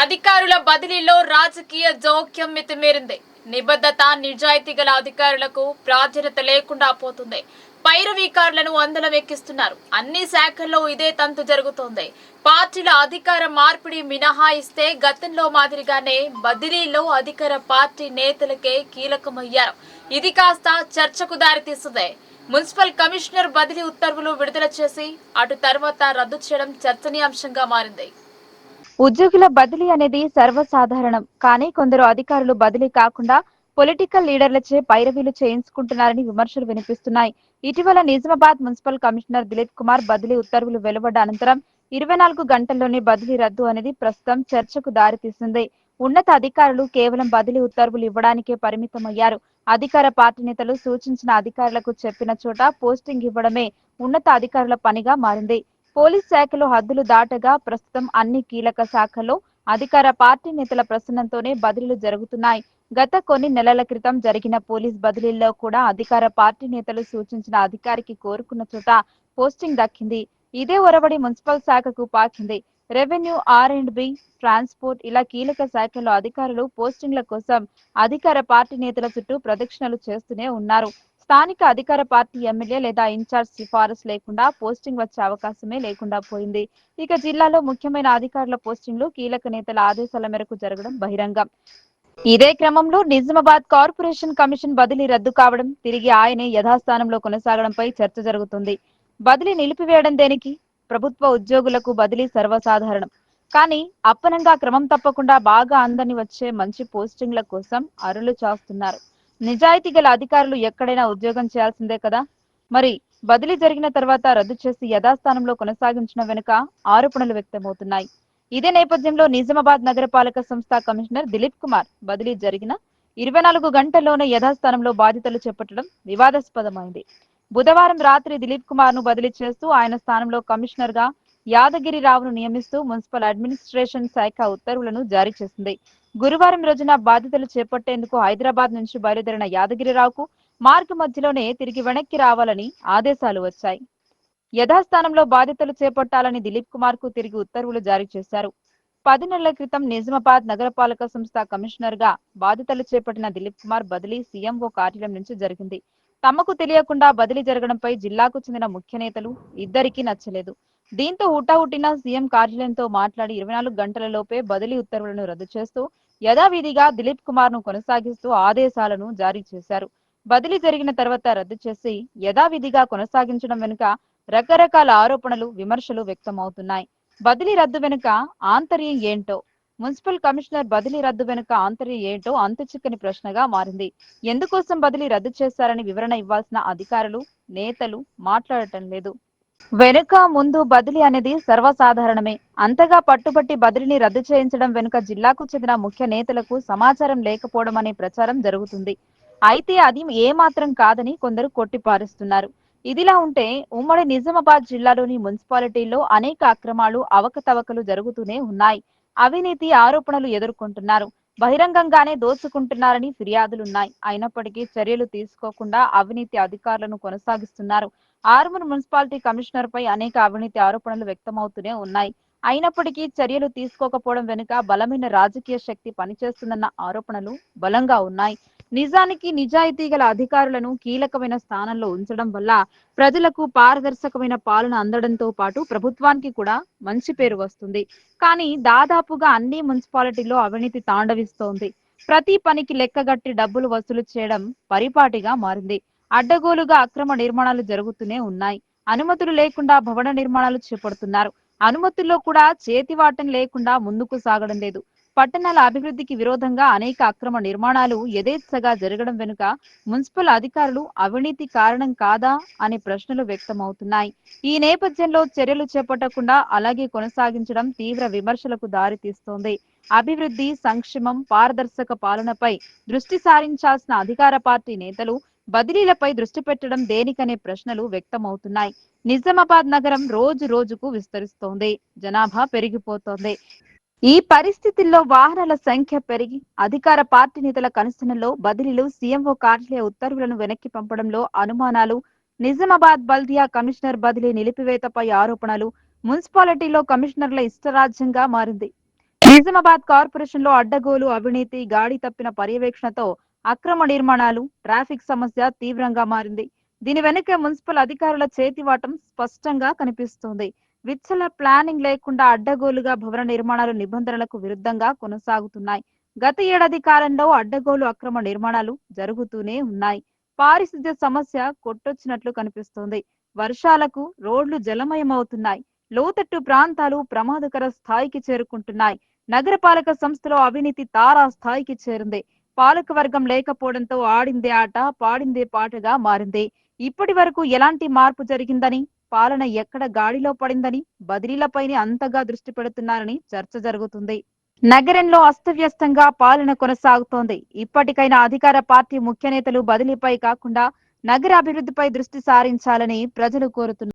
అధికారుల బదిలీలో రాజకీయ జోక్యం మితిమీరింది. నిబద్ధత నిజాయితీ గల అధికారులకు ప్రాధాన్యత లేకుండా పోతుంది. పైరవీకారులను అందలం ఎక్కిస్తున్నారు. అన్ని శాఖల్లో ఇదే తంతు జరుగుతోంది. పార్టీల అధికార మార్పిడి మినహాయిస్తే గతంలో మాదిరిగానే బదిలీలో అధికార పార్టీ నేతలకే కీలకమయ్యారు. ఇది కాస్త చర్చకు దారితీస్తుంది మున్సిపల్ కమిషనర్ బదిలీ ఉత్తర్వులు విడుదల చేసి అటు తర్వాత రద్దు చేయడం చర్చనీయాంశంగా మారింది. ఉద్యోగుల బదిలీ అనేది సర్వసాధారణం. కానీ కొందరు అధికారులు బదిలీ కాకుండా పొలిటికల్ లీడర్లచే పైరవీలు చేయించుకుంటున్నారని విమర్శలు వినిపిస్తున్నాయి. ఇటీవల నిజామాబాద్ మున్సిపల్ కమిషనర్ దిలీప్ కుమార్ బదిలీ ఉత్తర్వులు వెలువడ్డ అనంతరం ఇరవై నాలుగు గంటల్లోనే బదిలీ రద్దు అనేది ప్రస్తుతం చర్చకు దారితీసింది. ఉన్నత అధికారులు కేవలం బదిలీ ఉత్తర్వులు ఇవ్వడానికే పరిమితమయ్యారు. అధికార పార్టీ నేతలు సూచించిన అధికారులకు చెప్పిన చోట పోస్టింగ్ ఇవ్వడమే ఉన్నత అధికారుల పనిగా మారింది. పోలీస్ శాఖలో హద్దులు దాటగా ప్రస్తుతం అన్ని కీలక శాఖల్లో అధికార పార్టీ నేతల ప్రసన్నంతోనే బదిలీలు జరుగుతున్నాయి. గత కొన్ని నెలల క్రితం జరిగిన పోలీస్ బదిలీల్లో కూడా అధికార పార్టీ నేతలు సూచించిన అధికారికి కోరుకున్న చోట పోస్టింగ్ దక్కింది. ఇదే ఒరవడి మున్సిపల్ శాఖకు పాకింది. Revenue R and B transport ఇలా కీలక శాఖల్లో అధికారులు పోస్టింగ్ల కోసం అధికార పార్టీ నేతల చుట్టూ ప్రదక్షిణలు చేస్తూనే ఉన్నారు. స్థానిక అధికార పార్టీ ఎమ్మెల్యే లేదా ఇన్ఛార్జ్ సిఫారసు లేకుండా పోస్టింగ్ వచ్చే అవకాశమే లేకుండా పోయింది. ఇక జిల్లాలో ముఖ్యమైన అధికారుల పోస్టింగ్లు కీలక నేతల ఆదేశాల మేరకు జరగడం బహిరంగం. ఇదే క్రమంలో నిజామాబాద్ కార్పొరేషన్ కమిషన్ బదిలీ రద్దు కావడం తిరిగి ఆయనే యథాస్థానంలో కొనసాగడంపై చర్చ జరుగుతుంది. బదిలీ నిలిపివేయడం దేనికి? ప్రభుత్వ ఉద్యోగులకు బదిలీ సర్వసాధారణం. కానీ అప్పనంగా క్రమం తప్పకుండా బాగా అందని వచ్చే మంచి పోస్టింగ్ల కోసం అరులు చాస్తున్నారు. నిజాయితీ గల అధికారులు ఎక్కడైనా ఉద్యోగం చేయాల్సిందే కదా? మరి బదిలీ జరిగిన తర్వాత రద్దు చేసి యథాస్థానంలో కొనసాగించడం వెనుక ఆరోపణలు వ్యక్తమవుతున్నాయి. ఇదే నేపథ్యంలో నిజామాబాద్ నగరపాలక సంస్థ కమిషనర్ దిలీప్ కుమార్ బదిలీ జరిగిన ఇరవై నాలుగు గంటల్లోనే యథాస్థానంలో బాధ్యతలు చేపట్టడం వివాదాస్పదమైంది. బుధవారం రాత్రి దిలీప్ కుమార్ను బదిలీ చేస్తూ ఆయన స్థానంలో కమిషనర్గా యాదగిరి రావును నియమిస్తూ మున్సిపల్ అడ్మినిస్ట్రేషన్ శాఖ ఉత్తర్వులను జారీ చేసింది. గురువారం రోజున బాధ్యతలు చేపట్టేందుకు హైదరాబాద్ నుంచి బయలుదేరిన యాదగిరిరావుకు మార్గ మధ్యలోనే తిరిగి వెనక్కి రావాలని ఆదేశాలు వచ్చాయి. యథాస్థానంలో బాధ్యతలు చేపట్టాలని దిలీప్ కుమార్కు తిరిగి ఉత్తర్వులు జారీ చేశారు. పది నెలల క్రితం నిజామాబాద్ నగరపాలక సంస్థ కమిషనర్గా బాధ్యతలు చేపట్టిన దిలీప్ కుమార్ బదిలీ సీఎంఓ కార్యాలయం నుంచి జరిగింది. తమకు తెలియకుండా బదిలీ జరగడంపై జిల్లాకు చెందిన ముఖ్య నేతలు ఇద్దరికీ నచ్చలేదు. దీంతో హుటాహుటిన సీఎం కార్యాలయంతో మాట్లాడి ఇరవై నాలుగు గంటల లోపే బదిలీ ఉత్తర్వులను రద్దు చేస్తూ యథావిధిగా దిలీప్ కుమార్ను కొనసాగిస్తూ ఆదేశాలను జారీ చేశారు. బదిలీ జరిగిన తర్వాత రద్దు చేసి యథావిధిగా కొనసాగించడం వెనుక రకరకాల ఆరోపణలు విమర్శలు వ్యక్తమవుతున్నాయి. బదిలీ రద్దు వెనుక ఆంతర్యం ఏంటో? మున్సిపల్ కమిషనర్ బదిలీ రద్దు వెనుక ఆంతర్యం ఏంటో అంతుచిక్కని ప్రశ్నగా మారింది. ఎందుకోసం బదిలీ రద్దు చేశారని వివరణ ఇవ్వాల్సిన అధికారులు నేతలు మాట్లాడటం లేదు. వెనుక ముందు బదిలీ అనేది సర్వసాధారణమే. అంతగా పట్టుబట్టి బదిలీని రద్దు చేయించడం వెనుక జిల్లాకు చెందిన ముఖ్య నేతలకు సమాచారం లేకపోవడం అనే ప్రచారం జరుగుతుంది. అయితే అది ఏమాత్రం కాదని కొందరు కొట్టిపారుస్తున్నారు. ఇదిలా ఉంటే ఉమ్మడి నిజామాబాద్ జిల్లాలోని మున్సిపాలిటీల్లో అనేక అక్రమాలు అవకతవకలు జరుగుతూనే ఉన్నాయి. అవినీతి ఆరోపణలు ఎదుర్కొంటున్నారు. బహిరంగంగానే దోచుకుంటున్నారని ఫిర్యాదులున్నాయి. అయినప్పటికీ చర్యలు తీసుకోకుండా అవినీతి అధికారులను కొనసాగిస్తున్నారు. ఆర్మూర్ మున్సిపాలిటీ కమిషనర్ పై అనేక అవినీతి ఆరోపణలు వ్యక్తమవుతూనే ఉన్నాయి. అయినప్పటికీ చర్యలు తీసుకోకపోవడం వెనుక బలమైన రాజకీయ శక్తి పనిచేస్తుందన్న ఆరోపణలు బలంగా ఉన్నాయి. నిజానికి నిజాయితీ గల అధికారులను కీలకమైన స్థానంలో ఉంచడం వల్ల ప్రజలకు పారదర్శకమైన పాలన అందడంతో పాటు ప్రభుత్వానికి కూడా మంచి పేరు వస్తుంది. కానీ దాదాపుగా అన్ని మున్సిపాలిటీల్లో అవినీతి తాండవిస్తోంది. ప్రతి పనికి లెక్కగట్టి డబ్బులు వసూలు చేయడం పరిపాటిగా మారింది. అడ్డగోలుగా అక్రమ నిర్మాణాలు జరుగుతూనే ఉన్నాయి. అనుమతులు లేకుండా భవన నిర్మాణాలు చేపడుతున్నారు. అనుమతుల్లో కూడా చేతివాటం లేకుండా ముందుకు సాగడం లేదు. పట్టణాల అభివృద్ధికి విరోధంగా అనేక అక్రమ నిర్మాణాలు యథేచ్ఛగా జరగడం వెనుక మున్సిపల్ అధికారులు అవినీతి కారణం కాదా అనే ప్రశ్నలు వ్యక్తమవుతున్నాయి. ఈ నేపథ్యంలో చర్యలు చేపట్టకుండా అలాగే కొనసాగించడం తీవ్ర విమర్శలకు దారితీస్తోంది. అభివృద్ధి సంక్షేమం పారదర్శక పాలనపై దృష్టి సారించాల్సిన అధికార పార్టీ నేతలు బదిలీలపై దృష్టి పెట్టడం దేనికనే ప్రశ్నలు వ్యక్తమవుతున్నాయి. నిజామాబాద్ నగరం రోజు రోజుకు విస్తరిస్తోంది. జనాభా పెరిగిపోతోంది. ఈ పరిస్థితుల్లో వాహనాల సంఖ్య పెరిగి అధికార పార్టీ నేతల కనుసనలో బదిలీలు సీఎంఓ కార్యాలయ ఉత్తర్వులను వెనక్కి పంపడంలో అనుమానాలు నిజామాబాద్ బల్దియా కమిషనర్ బదిలీ నిలిపివేతపై ఆరోపణలు మున్సిపాలిటీలో కమిషనర్ల ఇష్టరాజ్యంగా మారింది. నిజామాబాద్ కార్పొరేషన్లో అడ్డగోలు అవినీతి గాడి తప్పిన పర్యవేక్షణతో అక్రమ నిర్మాణాలు ట్రాఫిక్ సమస్య తీవ్రంగా మారింది. దీని వెనుక మున్సిపల్ అధికారుల చేతివాటం స్పష్టంగా కనిపిస్తోంది. విచ్చల ప్లానింగ్ లేకుండా అడ్డగోలుగా భవన నిర్మాణాలు నిబంధనలకు విరుద్ధంగా కొనసాగుతున్నాయి. గత ఏడాది కాలంలో అడ్డగోలు అక్రమ నిర్మాణాలు జరుగుతూనే ఉన్నాయి. పారిశుద్ధ్య సమస్య కొట్టొచ్చినట్లు కనిపిస్తోంది. వర్షాలకు రోడ్లు జలమయమవుతున్నాయి. లోతట్టు ప్రాంతాలు ప్రమాదకర స్థాయికి చేరుకుంటున్నాయి. నగరపాలక సంస్థలో అవినీతి తారా స్థాయికి చేరింది. పాలక వర్గం లేకపోవడంతో ఆడిందే ఆట పాడిందే పాటగా మారింది. ఇప్పటి వరకు ఎలాంటి మార్పు జరిగిందని పాలన ఎక్కడ గాడిలో పడిందని బదిలీలపైనే అంతగా దృష్టి పెడుతున్నారని చర్చ జరుగుతుంది. నగరంలో అస్తవ్యస్తంగా పాలన కొనసాగుతోంది. ఇప్పటికైనా అధికార పార్టీ ముఖ్య నేతలు బదిలీపై కాకుండా నగర అభివృద్ధిపై దృష్టి సారించాలని ప్రజలు కోరుతున్నారు.